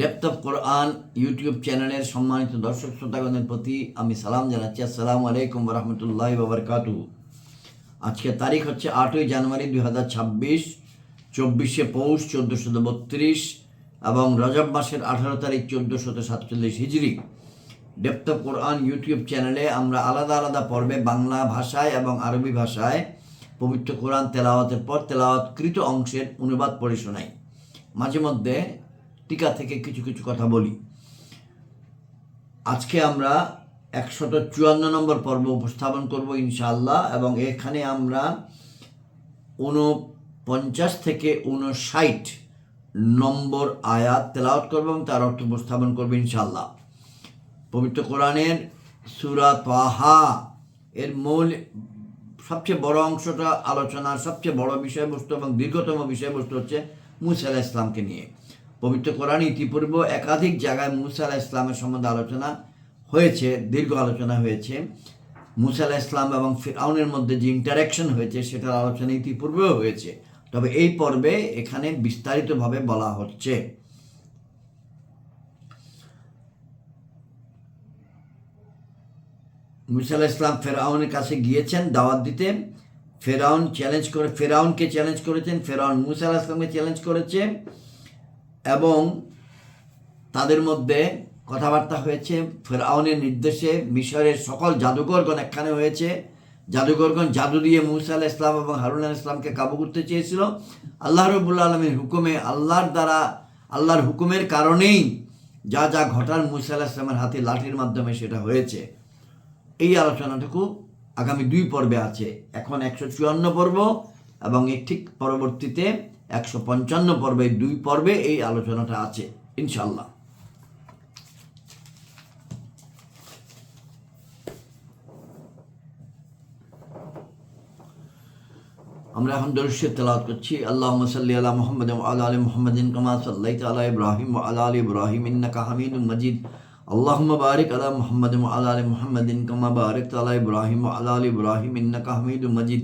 Depth of Quran YouTube চ্যানেলের সম্মানিত দর্শক শ্রোতাগণের প্রতি আমি সালাম জানাচ্ছি। আসসালামু আলাইকুম রহমতুল্লাহ বাবরকাতু আজকে তারিখ হচ্ছে আটই জানুয়ারি দুই হাজার ছাব্বিশ, চব্বিশে পৌষ চোদ্দোশত বত্রিশ এবং রজব মাসের আঠারো তারিখ চোদ্দোশত সাতচল্লিশ হিজড়ি ডেপথ অফ কোরআন ইউটিউব চ্যানেলে আমরা আলাদা আলাদা পর্বে বাংলা ভাষায় এবং আরবি ভাষায় পবিত্র কোরআন তেলাওয়াতের পর তেলাওয়াতকৃত অংশের অনুবাদ পড়ে শোনাই। মাঝে মধ্যে টিকা থেকে কিছু কিছু কথা বলি। আজকে আমরা একশত চুয়ান্ন নম্বর পর্ব উপস্থাপন করব ইনশাআল্লাহ এবং এখানে আমরা ঊনপঞ্চাশ থেকে ঊনষাট নম্বর আয়াত তেলাওয়াত করব এবং তার অর্থ উপস্থাপন করব ইনশাআল্লাহ। পবিত্র কোরআনের সুরা তাহা এর মূল সবচেয়ে বড় অংশটা আলোচনার সবচেয়ে বড় বিষয়বস্তু এবং দীর্ঘতম বিষয়বস্তু হচ্ছে মুসা আলাহ ইসলামকে নিয়ে। পবিত্র কোরআন ইতিপূর্বে একাধিক জায়গায় মুসা আলাহ ইসলামের সম্বন্ধে আলোচনা হয়েছে, দীর্ঘ আলোচনা হয়েছে। মুসা আলাহ ইসলাম এবং ফিরাউনের মধ্যে যে ইন্টারাকশন হয়েছে, সেটার আলোচনা ইতিপূর্বেও হয়েছে। তবে এই পর্বে এখানে বিস্তারিতভাবে বলা হচ্ছে। মুসা আলাহ ইসলাম ফেরাউনের কাছে গিয়েছেন দাওয়াত দিতে। ফেরাউন চ্যালেঞ্জ করে ফেরাউনকে চ্যালেঞ্জ করেছেন ফেরাউন মুসা ইসলামকে চ্যালেঞ্জ করেছে। এবং তাদের মধ্যে কথাবার্তা হয়েছে, ফেরাউনের নির্দেশে মিশরের সকল জাদুঘরগণ একখানে হয়েছে। জাদুঘরগণ জাদু দিয়ে মুসা আলাহ ইসলাম এবং হারুন আলাহ ইসলামকে কাবু করতে চেয়েছিল। আল্লাহ রবুল্লা আলমের হুকুমে, আল্লাহর দ্বারা, আল্লাহর হুকুমের কারণেই যা যা ঘটার মুসা আলাহ ইসলামের হাতে লাঠির মাধ্যমে সেটা হয়েছে। এই আলোচনাটুকু আগামী দুই পর্বে আছে। এখন একশো চুয়ান্ন পর্ব এবং ঠিক পরবর্তীতে একশো পঞ্চান্ন পর্বে দুই পর্বে এই আলোচনাটা আছে ইনশাল্লাহ আমরা এখন দর্শে তেলাওয়াত করছি আল্লাহ সাল্লি আলা মোহাম্মদ আলা আলী মোহাম্মদিন কামা সাল্লাইত আলা ইব্রাহিম ও আলা আলী ইব্রাহিম ইন্নাকা হামিদুম মজিদ اللهم بارك على محمد وعلى ال محمد كما باركت على ابراهيم وعلى ال ابراهيم انك حميد مجيد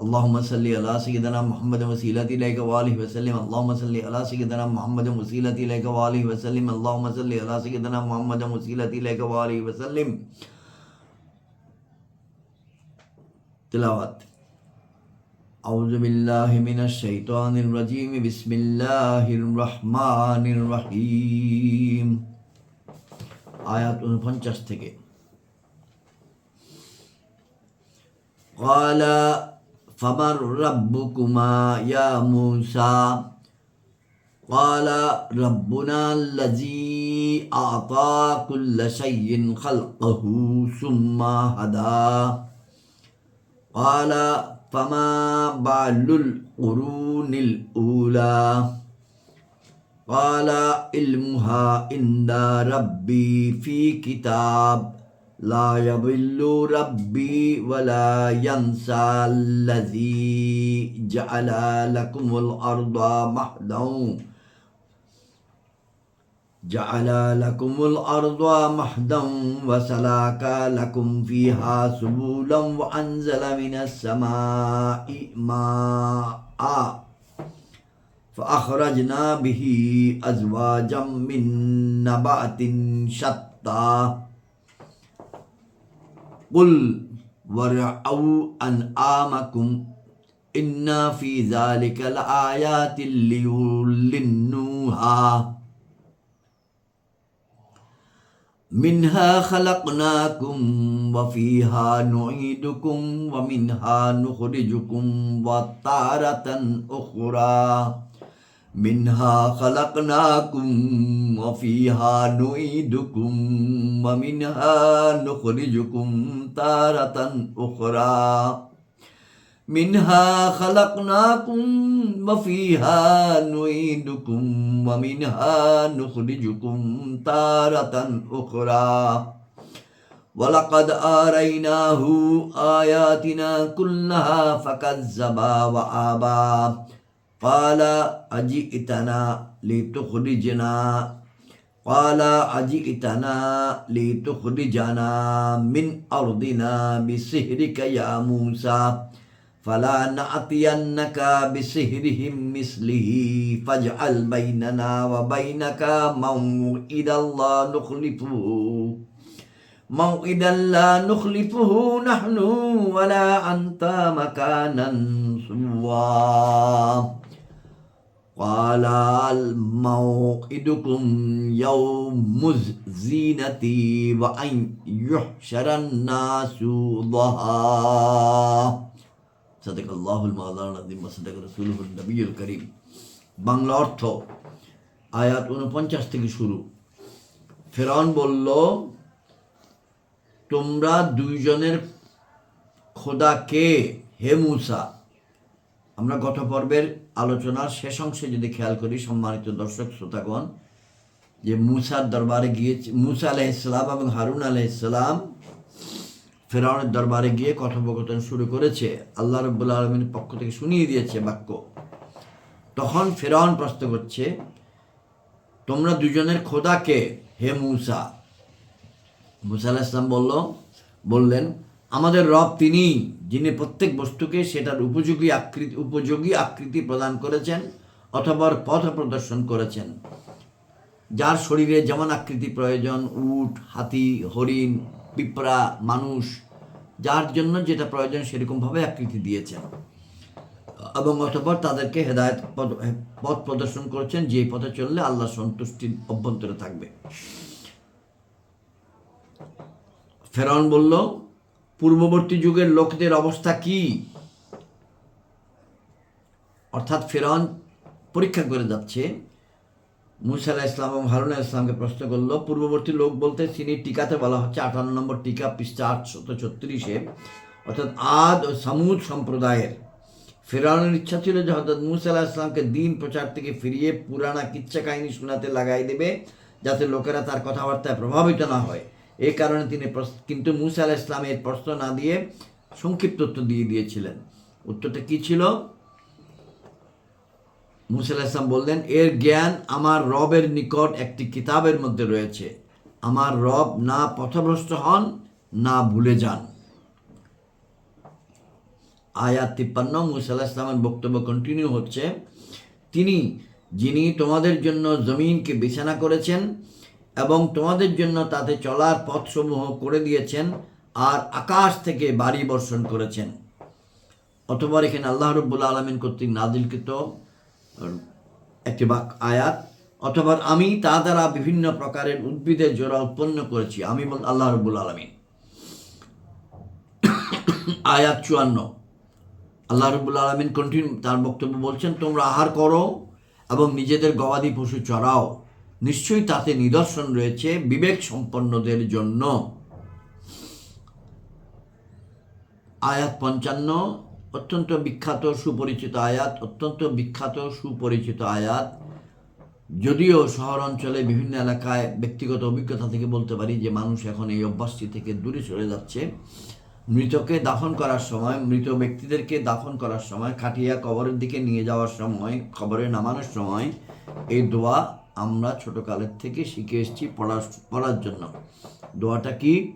اللهم صل على سيدنا محمد وسيلة إليك وآله وسلم. اللهم صل على سيدنا محمد وسيلة إليك وآله وسلم. اللهم صل على سيدنا محمد وسيلة إليك وآله وسلم. تلاوات أعوذ بالله من الشيطان الرجيم. بسم الله الرحمن الرحيم. آيات 49 থেকে قال فمن ربكما يا موسى قال ربنا الذي أعطى كل شيء خلقه ثم هدى قال فما بال القرون الأولى قال علمها عند ربي في كتاب لا يضل ربي ولا ينسى الذي جعل لكم الأرض مهدا جعل لكم الأرض مهدا وسلاك لكم فيها سبلا وأنزل من السماء ماء. فأخرجنا به أزواجا من نبات شتى. قل ورعوا أنعامكم إن في ذلك لآيات ليولنوها. منها خلقناكم وفيها نعيدكم ومنها نخرجكم وتارة أخرى. منها خلقناكم وفيها نعيدكم ومنها نخرجكم تارة أخرى মিনহা খালাকনাকুম ওয়া ফিহা নুঈদুকুম ওয়া মিনহা নুখরিজুকুম তারাতান উখরা ولقد آريناه آياتنا كلها فكذب وآبى قال أجئتنا لتخرجنا قال أجئتنا لتخرجنا من أرضنا بسحرك يا موسى فلا نأتينك بسحرهم مثله فاجعل بيننا وبينك موعدا لا نخلفه موعدا لا نخلفه نحن ولا أنت مكانا سوا قال الموعدكم يوم الزينة وأن يحشر الناس ضحى صدق الله المولانا العظيم وصدق رسوله النبي الكريم বাংলা অর্থ আয়াত উনপঞ্চাশ থেকে শুরু ফেরাউন বলল তোমরা দুইজনের খোদা কে হে মুসা আমরা গত পর্বের আলোচনার শেষ অংশে যদি খেয়াল করি, সম্মানিত দর্শক, শ্রোতাগণ, যে মুসার দরবারে গিয়েছে মুসা আলাইসালাম এবং হারুন আলাইসালাম ফেরাউনের দরবারে গিয়ে কথোপকথন শুরু করেছে। আল্লাহ রব্বুল্লা আলমীর পক্ষ থেকে শুনিয়ে দিয়েছে বাক্য। তখন ফেরাউন প্রশ্ন করছে, তোমরা দুজনের খোদাকে হে মুসা। মুসা আলাহ ইসলাম বলল, বললেন, আমাদের রব তিনি। যিনি প্রত্যেক বস্তুকে সেটার উপযোগী আকৃতি উপযোগী আকৃতি প্রদান করেছেন অথবা পথ প্রদর্শন করেছেন। যার শরীরে যেমন আকৃতি প্রয়োজন, উট, হাতি, হরিণ, পিঁপড়া, মানুষ, যার জন্য যেটা প্রয়োজন সেরকমভাবে আকৃতি দিয়েছেন। এবং অতপর তাদেরকে হেদায়ত পথ প্রদর্শন করেছেন যে পথে চললে আল্লাহ সন্তুষ্টির অভ্যন্তরে থাকবে। ফেরন বলল পূর্ববর্তী যুগের লোকদের অবস্থা কি? অর্থাৎ ফেরন পরীক্ষা করে যাচ্ছে। মুসা ইসলাম এবং হারুন ইসলামকে প্রশ্ন করল, পূর্ববর্তী লোক বলতে তিনি টিকাতে বলা হচ্ছে আটান্ন নম্বর টিকা পৃষ্ঠা আটশত ছত্রিশে। অর্থাৎ আদ ও সামুদ সম্প্রদায়ের। ফেরাউনের ইচ্ছা ছিল যে হজরত মুসা ইসলামকে দিন প্রচার থেকে ফিরিয়ে পুরানা কিচ্ছা কাহিনী শোনাতে লাগাই দেবে, যাতে লোকেরা তার কথাবার্তায় প্রভাবিত না হয়। এই কারণে তিনি কিন্তু মুসা আলাহ ইসলামের প্রশ্ন না দিয়ে সংক্ষিপ্ত উত্তর দিয়ে দিয়েছিলেন। উত্তরটা কি ছিল? মুসা আলাহ ইসলাম বললেন, এর জ্ঞান আমার রবের নিকট একটি কিতাবের মধ্যে রয়েছে। আমার রব না পথভ্রষ্ট হন, না ভুলে যান। আয়াত তিপ্পান্ন, মুসা ইসলামের বক্তব্য কন্টিনিউ হচ্ছে, তিনি, যিনি তোমাদের জন্য জমিনকে বিছানা করেছেন এবং তোমাদের জন্য তাতে চলার পথসমূহ করে দিয়েছেন আর আকাশ থেকে বাড়ি বর্ষণ করেছেন। অথবা এখানে আল্লাহ রব্বুল আলমিন কর্তৃক নাজিলকৃত একটি বাক আয়াত অথবা আমি তা দ্বারা বিভিন্ন প্রকারের উদ্ভিদের জোড়া উৎপন্ন করেছি, আমি বল, আল্লাহ রব্বুল আলমিন। আয়াত চুয়ান্ন। আল্লাহ রব্বুল আলমিন কন্টিনিউ তার বক্তব্য বলছেন, তোমরা আহার করো এবং নিজেদের গবাদি পশু চড়াও। নিশ্চয়ই তাতে নিদর্শন রয়েছে বিবেক সম্পন্নদের জন্য। আয়াত পঞ্চান্ন, অত্যন্ত বিখ্যাত সুপরিচিত আয়াত, অত্যন্ত বিখ্যাত সুপরিচিত আয়াত। যদিও শহর অঞ্চলে বিভিন্ন এলাকায় ব্যক্তিগত অভিজ্ঞতা থেকে বলতে পারি যে মানুষ এখন এই অভ্যাসটি থেকে দূরে সরে যাচ্ছে। মৃতকে দাফন করার সময়, মৃত ব্যক্তিদেরকে দাফন করার সময়, খাটিয়া কবরের দিকে নিয়ে যাওয়ার সময়, কবরে নামানোর সময় এই দোয়া আমরা ছোটকালের থেকে শিখে এসেছি পড়ার পড়ার জন্য। দোয়াটা কি?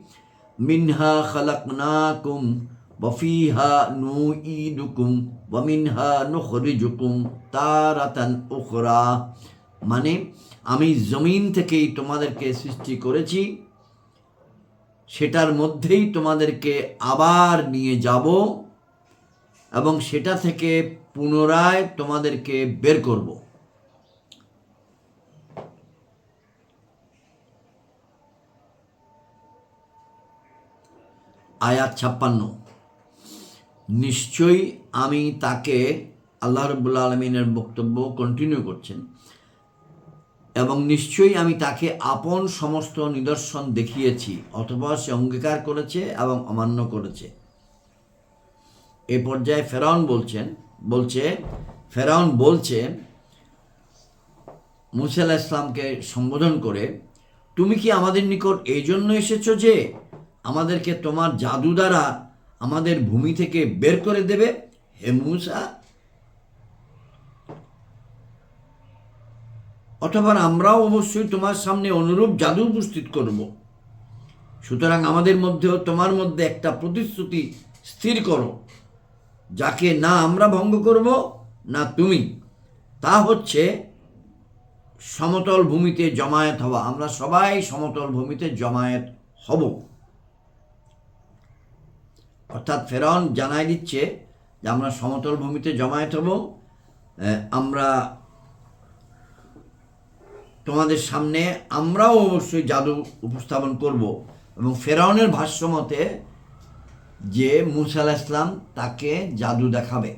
মিনহা খালাকনাকুম ওয়াফিহা নুঈদুকুম ওয়া মিনহা নুখরিজুকুম তারাতান উখরা। মানে আমি জমিন থেকেই তোমাদেরকে সৃষ্টি করেছি, সেটার মধ্যেই তোমাদেরকে আবার নিয়ে যাব এবং সেটা থেকে পুনরায় তোমাদেরকে বের করব। আয়াত ছাপ্পান্ন। নিশ্চয়ই আমি তাকে আল্লাহ রবুল্লা আলমিনের বক্তব্য কন্টিনিউ করছেন। এবং নিশ্চয়ই আমি তাকে আপন সমস্ত নিদর্শন দেখিয়েছি, অথবা সে অঙ্গীকার করেছে এবং অমান্য করেছে। এই পর্যায়ে ফেরাউন বলছেন, বলছে, ফেরাউন বলছে, মুসা ইসলামকে সম্বোধন করে, তুমি কি আমাদের নিকট এই জন্য এসেছ যে আমাদেরকে তোমার জাদু দ্বারা আমাদের ভূমি থেকে বের করে দেবে। হে মুসা। অথবা আমরাও অবশ্যই তোমার সামনে অনুরূপ জাদু উপস্থিত করব। সুতরাং আমাদের মধ্যেও তোমার মধ্যে একটা প্রতিশ্রুতি স্থির করো, যাকে না আমরা ভঙ্গ করব, না তুমি। তা হচ্ছে সমতল ভূমিতে জমায়েত হওয়া। আমরা সবাই সমতল ভূমিতে জমায়েত হব। অর্থাৎ ফেরাউন জানাই দিচ্ছে যে আমরা সমতল ভূমিতে জমায়েত হব আমরা তোমাদের সামনে আমরাও অবশ্যই জাদু উপস্থাপন করব। এবং ফেরাউনের ভাষ্য মতে যে মুসা ইসলাম তাকে জাদু দেখাবে।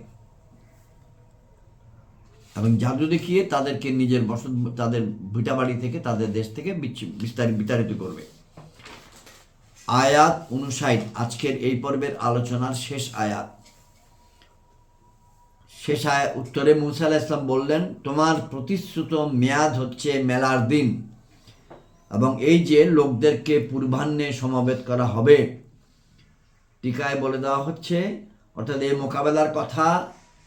এবং জাদু দেখিয়ে তাদেরকে নিজের বসত, তাদের ভিটাবাড়ি থেকে, তাদের দেশ থেকে বিস্তারিত বিতাড়িত করবে। আয়াত অনুসাইড আজকের এই পর্বের আলোচনার শেষ আয়াত। শেষ আয়াত উত্তরে মুসা ইসলাম বললেন, তোমার প্রতিশ্রুত মেয়াদ হচ্ছে মেলার দিন এবং এই যে লোকদেরকে পূর্বাহ্নে সমাবেত করা হবে, টিকায় বলে দেওয়া হচ্ছে, অর্থাৎ এই মোকাবেলার কথা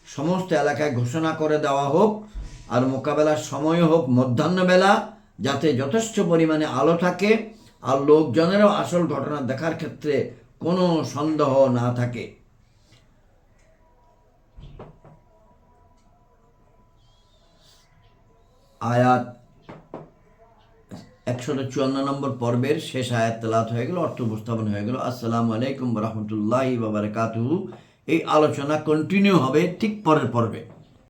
সমস্ত এলাকায় ঘোষণা করে দেওয়া হোক, আর মোকাবেলার সময় হোক, মধ্যাহ্নবেলা যাতে যথেষ্ট পরিমাণে আলো থাকে আর লোকজনেরও আসল ঘটনা দেখার ক্ষেত্রে কোনো সন্দেহ না থাকে। আয়াত একশো চুয়ান্ন নম্বর পর্বের শেষ আয়াত তেলাত হয়ে গেল, অর্থ উপস্থাপন হয়ে গেল। আসসালামু আলাইকুম রহমতুল্লাহ বাবারকাতুহু এই আলোচনা কন্টিনিউ হবে ঠিক পরের পর্বে।